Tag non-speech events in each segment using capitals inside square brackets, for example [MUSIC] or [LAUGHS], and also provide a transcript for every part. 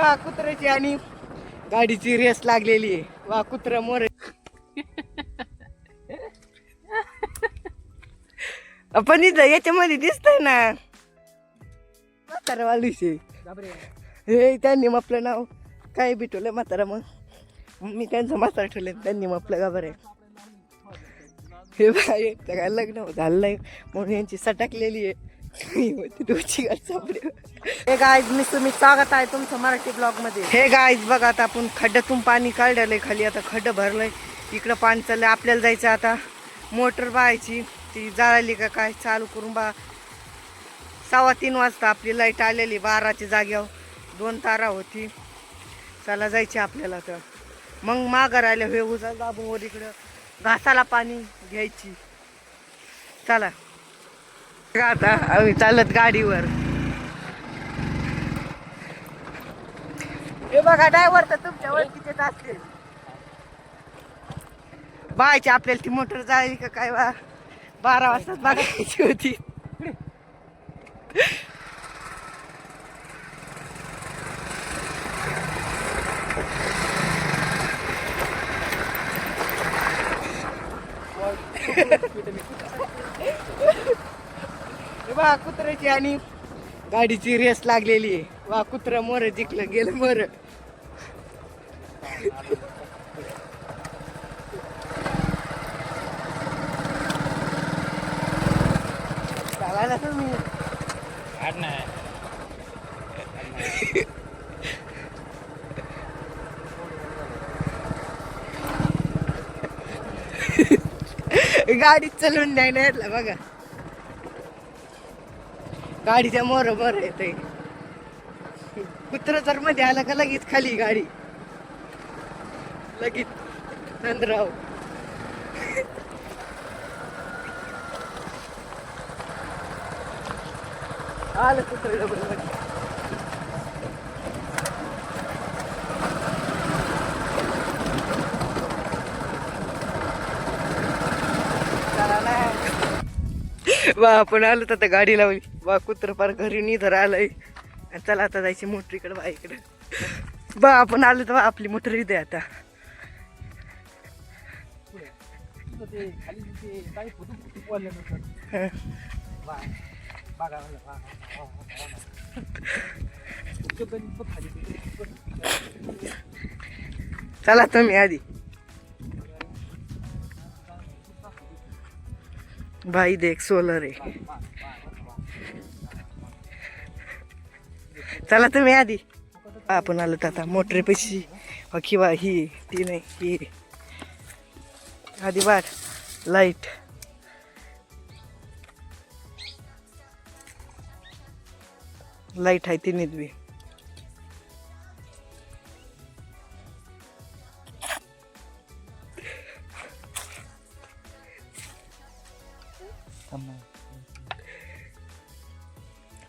वा कुत्र्याची आणि गाडीची रेस लागलेली आहे. वा कुत्र मोर पण इथं याच्यामध्ये दिसतंय ना. म्हातारा हे त्यांनी मग आपलं नाव काय भेटवलं म्हातारा मग? मी त्यांचं म्हातारा ठेवलं त्यांनी मग आपलं गाबर आहे हे बाय काय लग्न झालं नाही म्हणून यांची सटकलेली आहे. होती तुमची हे गाईज मी तुम्ही स्वागत आहे तुमचं मराठी ब्लॉगमध्ये हे गाईज बघा आता आपण खड्ड्यातून पाणी काढलंय खाली आता खड्डं भरलंय. इकडं पाणी चाललंय आपल्याला जायचं आता. मोटर बायची ती जाळली का काय चालू करून बा. सव्वा तीन वाजता आपली लाइट आलेली बाराच्या जाग्यावर दोन तारा होती. चला जायची आपल्याला तर मग माघार आल्या हे उजा दाबून इकडं घासाला पाणी घ्यायची. चला. आता? आम्ही चालत गाडीवर. हे बघा ड्रायव्हर तर तुमच्या ओळखीचेच असतील. बायची आपल्याला ती मोटर जायची का काय बा? बारा वाजता बघायची होती. [LAUGHS] पहा कुत्र्याची आणि गाडीची रेस लागलेली आहे. वा कुत्र मोर जिंकलं गेलं मोर. चालायला तुम्ही. गाडी चालवून नाही ना येतला बघा. गाडीच्या मोर मोर येते. कुत्र तर मध्ये आलं का लगेच खाली गाडी. लगेच. नंदराव आलं कुत्र डबलमध्ये चला ना. वा आपण आलो तर गाडी लावली. वा कुत्र पार घरी निधर आलंय चला आता जायची मोटर इकडे बा इकडे. बा आपण आलो तर बा आपली मोटर इथे आता. चला तुम्ही आधी. भाई देख सोलर आहे. चला तुम्ही आधी. आपण आलो तर आता मोटरी हो, किंवा ही ती नाही ही. आधी वाट लाइट. लाइट आहे ती बी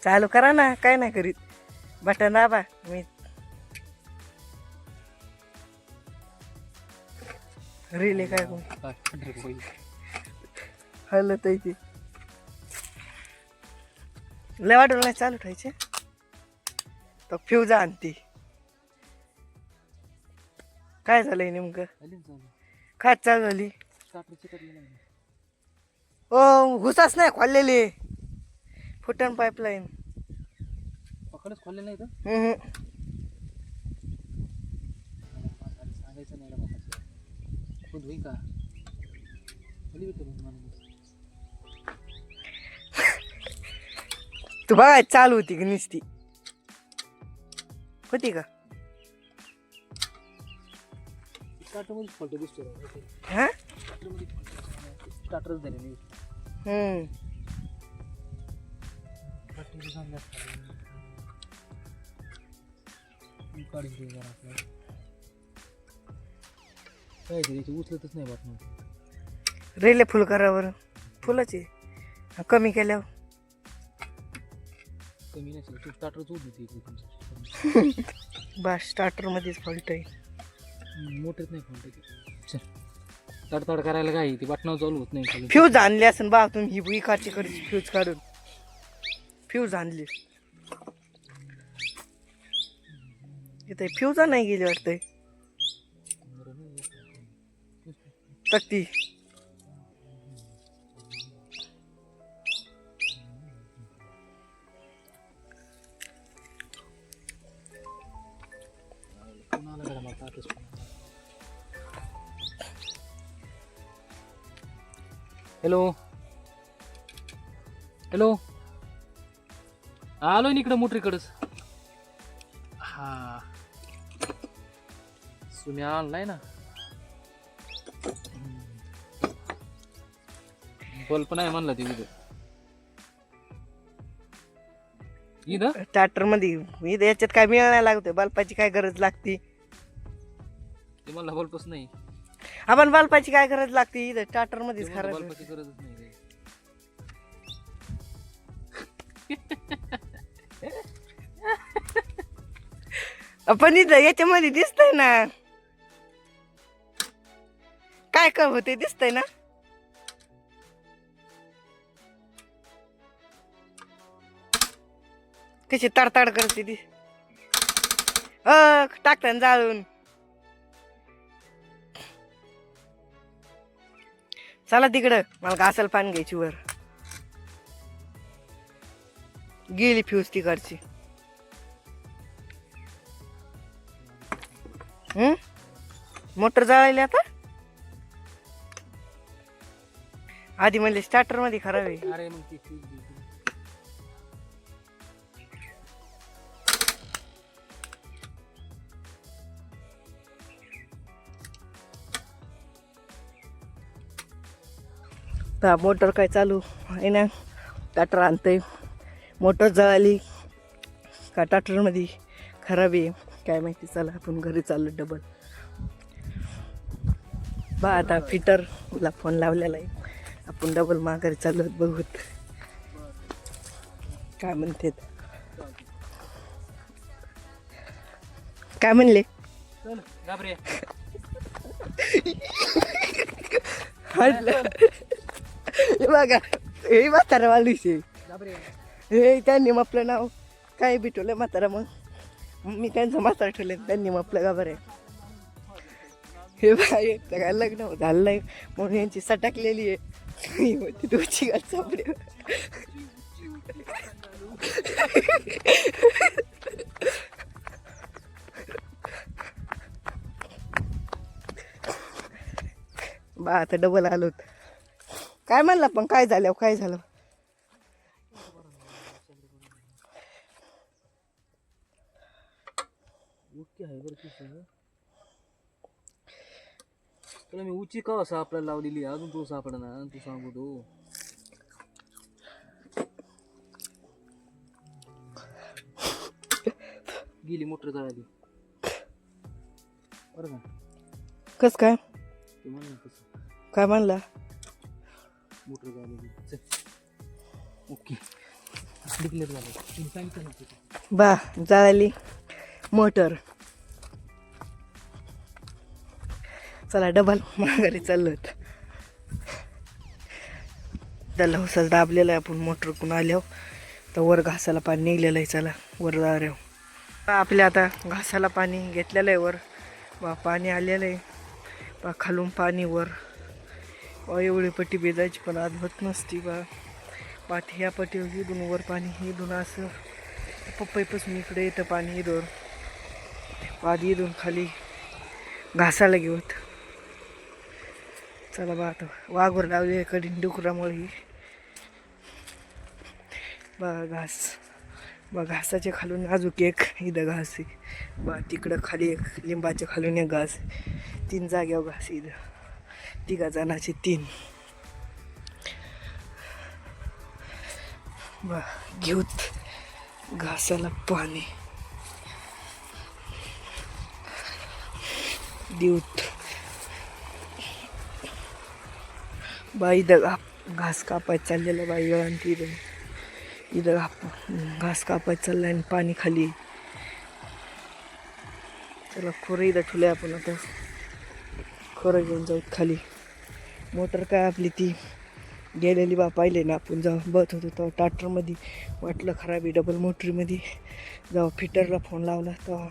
चालू करा ना काय नाही करीत. बटन दाबा मी रिले काय कोण हलत ती. लय वाटलं नाही चालू ठेवायचे? तो फ्यूज आणती काय झालंय नेमकं? काय चालू झाली. घुसाच नाही खोललेली. फुटन पाईपलाईन पकडच खोलले नाही. सांगायचं नाही का? तू बघा चालू होती की नुसती. होती का? स्टार्टरमध्ये फॉल्ट दिसतो हा? स्टार्टरच झाले नाही काढून दे जरा आपल्याला काय ते त्याची उचलतच नाही बात रेले फुल करा बरं. फुलाचे कमी केल्यावर कमी नसेल तू स्टार्टरच उठ होती इकडे तुमचं बस स्टार्टर मध्येच फॉल्ट आहे. मोठेच नाही फॉल्ट चल. तडतड करायला काय ती बटनावर चालू होत नाही फ्यूज आणली असेल बा तुम्ही ही इकडची कडची फ्यूज काढून. फ्यूज आणली. इथे फ्यूज नाही गेली वाटतंय. तक्ती. हॅलो हॅलो आलो इकडं मोटरीकडंच हा. सुम्या आणलाय ना. बल्ब नाही म्हणला ते इथं. इथं? ट्रॅक्टरमध्ये. इथं याच्यात काय मिळायला लागतोय बल्बाची काय गरज लागती. ते म्हणला बल्बच नाही. आपण बल्बाची काय गरज लागते इथं? ट्रॅक्टर ते मध्येच खरं बल्बाची गरजच नाही रे. [LAUGHS] पण इथं याच्यामध्ये दिसतंय ना. काय काय होते दिसतंय ना? कशी तडतड करते ती. अ टाकताना जाळून. चला तिकडं. मला घासाला पाणी घ्यायची वर. गेली फ्यूज तिकडची. हम्म मोटर जळायली आता? आधी म्हणले स्टार्टरमध्ये खराब आहे. अरे मग ती तर मोटर काय चालू आहे ना? टाटर आणतंय. मोटर जळाली. का टाटरमध्ये खराब आहे? काय माहिती? चला आपण घरी चाललो डबल बा आता फिटरला फोन लावलेला आहे. आपण डबल माघारी चाललो बघूत. काय म्हणतात? काय म्हणले? म्हटलं हे [LAUGHS] बघा हे म्हातारा वालीचे हे त्यांनी आपलं नाव काय बिटवलं म्हातारा मग? मी त्यांचं म्हातारा ठेवलं त्यांनी आपलं गाबर आहे. हे बाय काय लग्न होत झालं नाही म्हणून यांची सटकलेली आहे. ही होती तुझी गाठ सापडे बा आता डबल आलोत. काय म्हणला पण काय झालं काय झालं? तुला मी उची का सापडायला लावलेली? अजून तू सापडना तू सांगू तू. गेली मोटर जळाली. बरं का? कस काय? ते म्हणलं तसं. काय म्हणला? Motor okay. डिक्लेअर झालं. सांगितलं बा जाळली मोटर. चला डबल माघारी चाललं त्याला हुसाच दाबलेला आहे आपण मोटर कुण आल्यावर. तर वर घासाला पाणी निघलेलं आहे. चला वर जाऱ्यावर आपल्या आता घासाला पाणी घेतलेलं आहे वर. बा पाणी आलेलं आहे. बा खालून पाणी वर. एवढी पट्टी बेजायची पण आज होत नसती बा. पाठी ह्या पट्टीवर इथून वर पाणी हे इथून असं. पप्पाईपासून इकडे येतं पाणी इथून. पाणी इथून खाली घासायला घेऊत. चला बा आता वाघवर लावले कडीन डुकरामुळे ही. बा घास. बा घासाच्या खालून अजून एक इथं घास आहे. बा तिकडं खाली एक लिंबाच्या खालून एक घास तीन जाग्यावर घास इथं. तिघा जणाचे तीन. बा घेऊत घासाला पाणी. देऊत. बाई इथं घास कापायचं चाललेलं बाई आणि इथं. इथं घा- घास कापायचं चाललं आणि पाणी खाली. त्याला खोरं इथं ठेवलं आपण आता. खोरं घेऊन जाऊ खाली. मोटर काय आपली ती गेलेली बा पाहिले ना आपण जेव्हा बत होतो तेव्हा ट्रॅक्टरमध्ये वाटलं खराब आहे डबल मोटरीमध्ये. जेव्हा फिटरला फोन लावला तेव्हा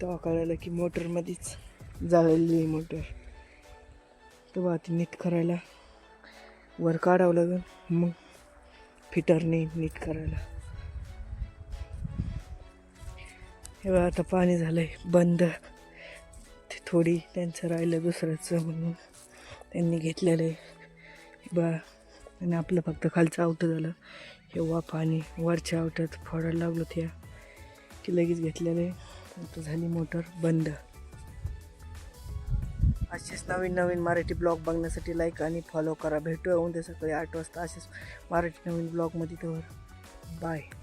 तेव्हा कळलं की मोटरमध्येच जाळलेली आहे मोटर. तेव्हा ती नीट करायला वर काढावं लागेल मग फिटरने नीट करायला. हे आता पाणी झालं आहे बंद. थोडी त्यांचं राहिलं दुसऱ्याचं म्हणून त्यांनी घेतलेलं आहे. बा आणि आपलं फक्त खालचं आवटं झालं. हे पाणी वरच्या आवटात फोडायला लागलो त्या. की लगेच घेतलेलं आहे. आता झाली मोटर बंद. असेच नवीन नवीन मराठी ब्लॉग बघण्यासाठी लाईक आणि फॉलो करा. भेटूया उद्या सकाळी आठ वाजता असेच मराठी नवीन ब्लॉगमध्ये तर बाय